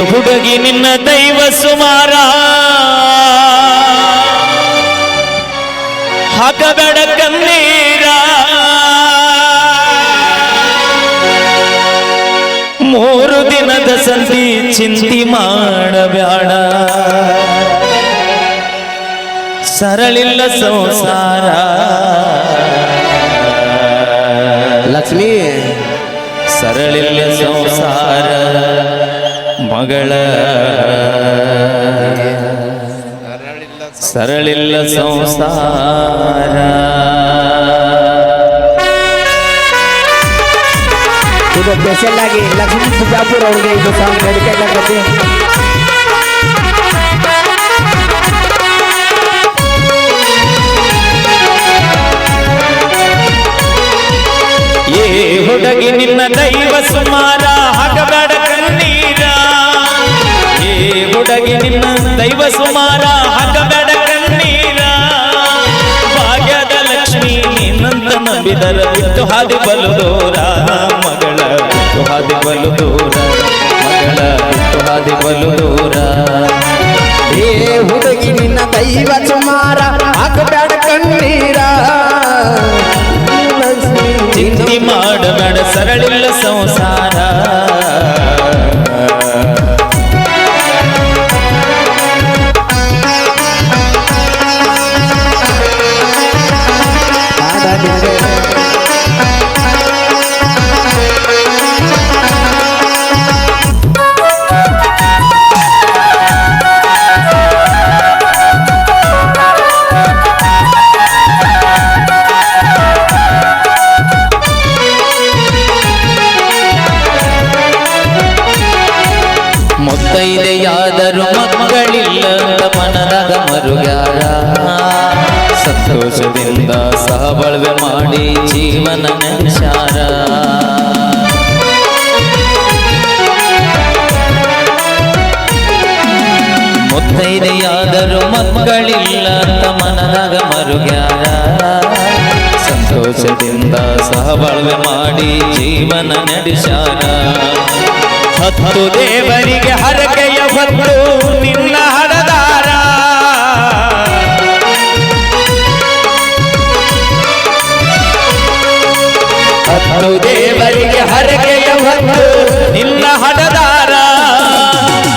ಹುಡುಗಿ ನಿನ್ನ ದೈವ ಸುಮಾರ. ಹಾಕಬೇಡ ಕಣ್ಣೀರ. ಮೂರು ದಿನದ ಸಂಧಿ ಚಿಂತಿ ಮಾಡಬೇಡ ಸರಳಿಲ್ಲ ಸಂಸಾರ. ಲಕ್ಷ್ಮಿ. ಸರಳಿಲ್ಲ ಸಂಸಾರ. ಮಗಳ. ಸರಳಿಲ್ಲ ಸಂಸಾರ. ಇದು ಸ್ಪೆಷಲ್ ಆಗಿ ಲಕ್ಷ್ಮೀ ಬಿಜಾಪುರ್ ಅವ್ರಿಗೆ ಇದು ಸಾಂಗ್ ಏ ಹುಡುಗಿ ನಿನ್ನ ದೈವ ಸುಮಾರ. ಹುಡುಗಿ ನಿನ್ನ ದೈವ ಸುಮಾರ ಹಾಕಬೇಡ ಕಣ್ಣೀರ. ಭಾಗ್ಯದ ಲಕ್ಷ್ಮಿ ನಿನ್ನಂತ ನಂಬಿದರ ಬಿಟ್ಟು ಹಾದಿ ಬಲು ದೂರ. ಮಗಳ ಬಿಟ್ಟು ಹಾದಿ ಬಲು ದೂರ. ಮಗಳ ಬಿಟ್ಟು ಹಾದಿ ಬಲು ದೂರ. ಏ ಹುಡುಗಿ, ನಿನ್ನ ದೈವ ಸುಮಾರ ಹಾಕಬೇಡ ಕಣ್ಣೀರ. ಚಿಂತೆ ಮಾಡಬೇಡ, ಸರಳಿಲ್ಲ ಸಂಸಾರ. ಮುತ್ತೈದೆಯಾದರೂ ಮಗಳಿಲ್ಲ ಮನದಾಗ ಮರುಗಾರ ಸಂತೋಷದಿಂದ ಸಹಬಳವೆ ಮಾಡಿ ಜೀವನ ನಿಶಾರ ಮುತ್ತೈದೆಯಾದರೂ ಮಕ್ಕಳಿಲ್ಲ ಮನದಾಗ ಮರುಗ್ಯಾರ. ಸಂತೋಷದಿಂದ ಸಹಬಳವೆ ಮಾಡಿ ಜೀವನ ನಡೆಸಾರ ಹತ್ತು ದೇವರಿಗೆ ಹರಕೆಯ ಹೊತ್ತು ನಿನ್ನ ಹರದಾರ ಹತ್ತು ದೇವರಿಗೆ ಹರಕೆಯ ಹೊತ್ತು ನಿನ್ನ ಹಡದಾರ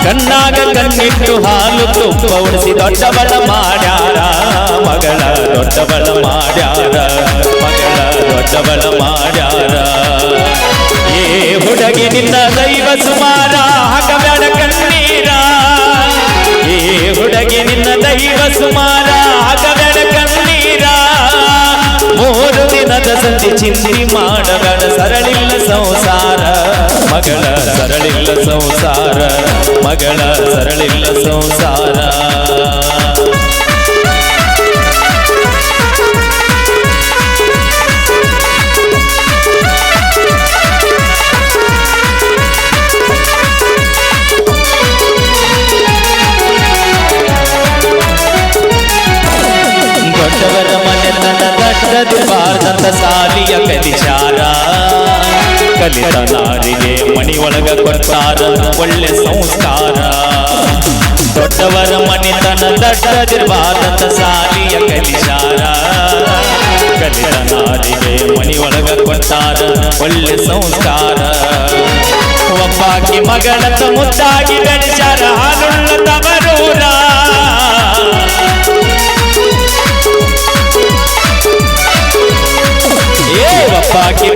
ಕಣ್ಣಾಗ ಕಣ್ಣಿಟ್ಟು ಹಾಲು ತುಪ್ಪ ಉಣಿಸಿ ದೊಡ್ಡಬಳ ಮಾಡ್ಯಾರ. ಮಗಳ ದೊಡ್ಡವಳ ಮಾಡ್ಯಾರ. ಮಗಳ ದೊಡ್ಡವಳ ಮಾಡ್ಯಾರ. ಏ ಹುಡುಗಿ ನಿನ್ನ ದೈವ ಸುಮಾರ, ಹಾಕಬೇಡ ಕಣ್ಣೀರ. ಏ ಹುಡುಗಿ ನಿನ್ನ ದೈವ ಸುಮಾರ, ಹಾಕಬೇಡ ಕಣ್ಣೀರ. ಮೂರು ದಿನದ ಸಂಧಿ ಚಿಂತಿ ಮಾಡಬೇಡ, ಸರಳಿಲ್ಲ ಸಂಸಾರ. ಮಗಳ ಸರಳಿಲ್ಲ ಸಂಸಾರ, ಮಗಳ ಸರಳಿಲ್ಲ ಸಂಸಾರ. ಸಾಲಿಯ ಕಲಿಚಾರ ಕಲಿತ ನಾರಿಗೆ ಮಣಿ ಒಳಗ ಕೊಟ್ಟಾರ. ಒಳ್ಳೆ ಸಂಸ್ಕಾರ. ದೊಡ್ಡವರ ಮನೆತನ ದಟ್ಟದಿರ್ಬಾರ್ದಂತ ಸಾಲಿಯ ಕಲಿಸಾರ ಕಲಿತ ನಾರಿಗೆ ಮಣಿ ಒಳಗ ಕೊಟ್ಟಾರ. ಒಳ್ಳೆ ಸಂಸ್ಕಾರ. ಒಬ್ಬಾಕಿ ಮಗಳ ಮುದ್ದಾಗಿ ಬೆಳೆಸಾರ ಹಾಲುಳ್ಳ ತವರೂರ.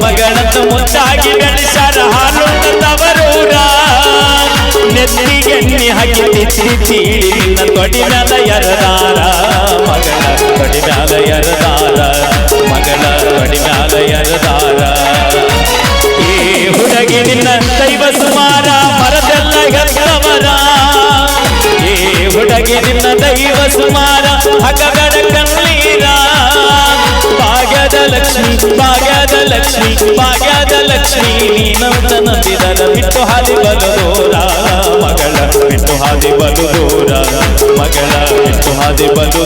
ಮಗಳಂತ ಮುದ್ದಾಗಿ ಬೆಳೆಸಾರ ಹಾಲುಂಡ ತವರೂರ ನೆತ್ತಿಗೆಣ್ಣೆ ಹಾಕಿ ತಿತ್ತಿ ತೀಡಿ ನಿನ್ನ ತೊಡಿ ಮ್ಯಾಲ ಎರದಾರ ಮಗಳ ತೊಡಿನಾದ ಎರದಾರ ಮಗಳ ತೊಡಿನಾದ ಎರದಾರ ಈ ಹುಡುಗಿ ನಿನ್ನ ದೈವ ಸುಮಾರ, ಮರದೆಲ್ಲ ಗದ್ದವರ ಈ ಹುಡುಗಿ ನಿನ್ನ ದೈವ ಸುಮಾರ ನೀನಂತ ನಂಬಿದರ ಬಿಟ್ಟು ಹಾದಿ ಬಲು ಮಗಳ ಬಿಟ್ಟು ಹಾದಿ ಬಲು ಮಗಳ ಬಿಟ್ಟು ಹಾದಿ ಬಲು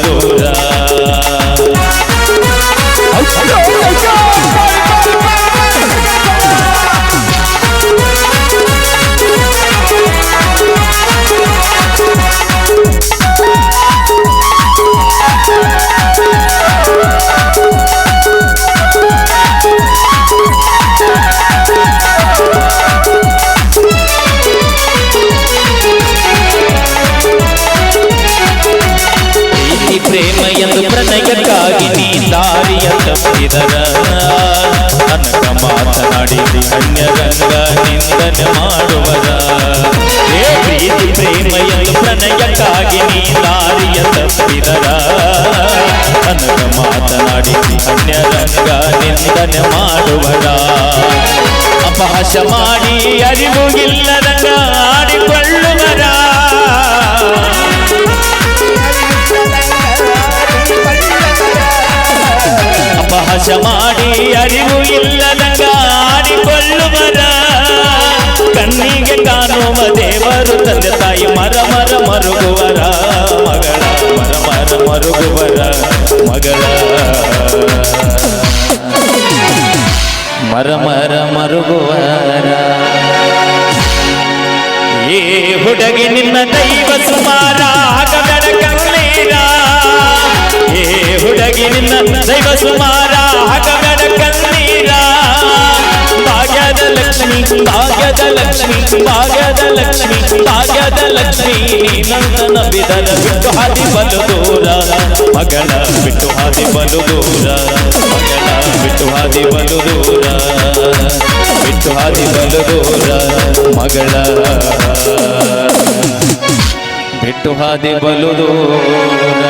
ತಪ್ಪಿದರ ಕನಕ ಮಾತನಾಡಿ ಕನ್ಯರಂಗ ನಿಂದನೆ ಮಾಡುವರ. ಏ ಪ್ರೀತಿ ಪ್ರೇಮ ಎಂದು ಪ್ರಣಯಕ್ಕಾಗಿ ನೀ ದಾರಿಯ ತಪ್ಪಿದರ. ಕನಕ ಮಾತನಾಡಿ ಕನ್ಯರಂಗ ನಿಂದನೆ ಮಾಡುವರ. ಅಪಹಾಸ ಮಾಡಿ ಅರಿವು ಇಲ್ಲದಂಗ ಆಡಿಕೊಳ್ಳುವರ ಅಪಹಾಸ ಮಾಡಿ ಅರಿವು ಇಲ್ಲದ ಆಡಿಕೊಳ್ಳುವರ ಕಣ್ಣಿಗೆ ಕಾಣುವ ದೇವರು ತಂದೆ ತಾಯಿ ಮರ ಮರ ಮರುಗುವರ. ಮಗಳ ಮರ ಮರ ಮರುಗುವರ. ಮಗಳ ಮರ ಮರ ಮರುಗುವರ. ಏ ಹುಡುಗಿ ನಿನ್ನ ದೈವ ಸುಮಾರ ಹುಡುಗಿ ನಿನ್ನ ದೈವ ಸುಮಾರ ಹಾಕಬೇಡ ಕಣ್ಣೀರ. ಭಾಗ್ಯದ ಲಕ್ಷ್ಮಿ ಭಾಗ್ಯದ ಲಕ್ಷ್ಮಿ ಭಾಗ್ಯದ ಲಕ್ಷ್ಮಿ ಭಾಗ್ಯದ ಲಕ್ಷ್ಮಿ ನೀನಂತನ ನಂಬಿದರ ಬಿಟ್ಟು ಹಾದಿ ಬಲು ದೂರ ಮಗಳ ಬಿಟ್ಟು ಹಾದಿ ಬಲು ದೂರ ಮಗಳ ಬಿಟ್ಟು ಹಾದಿ ಬಲು ದೂರ ಬಿಟ್ಟು ಹಾದಿ ಬಲು ದೂರ ಮಗಳ. ಬಿಟ್ಟು ಹಾದಿ ಬಲು ದೂರ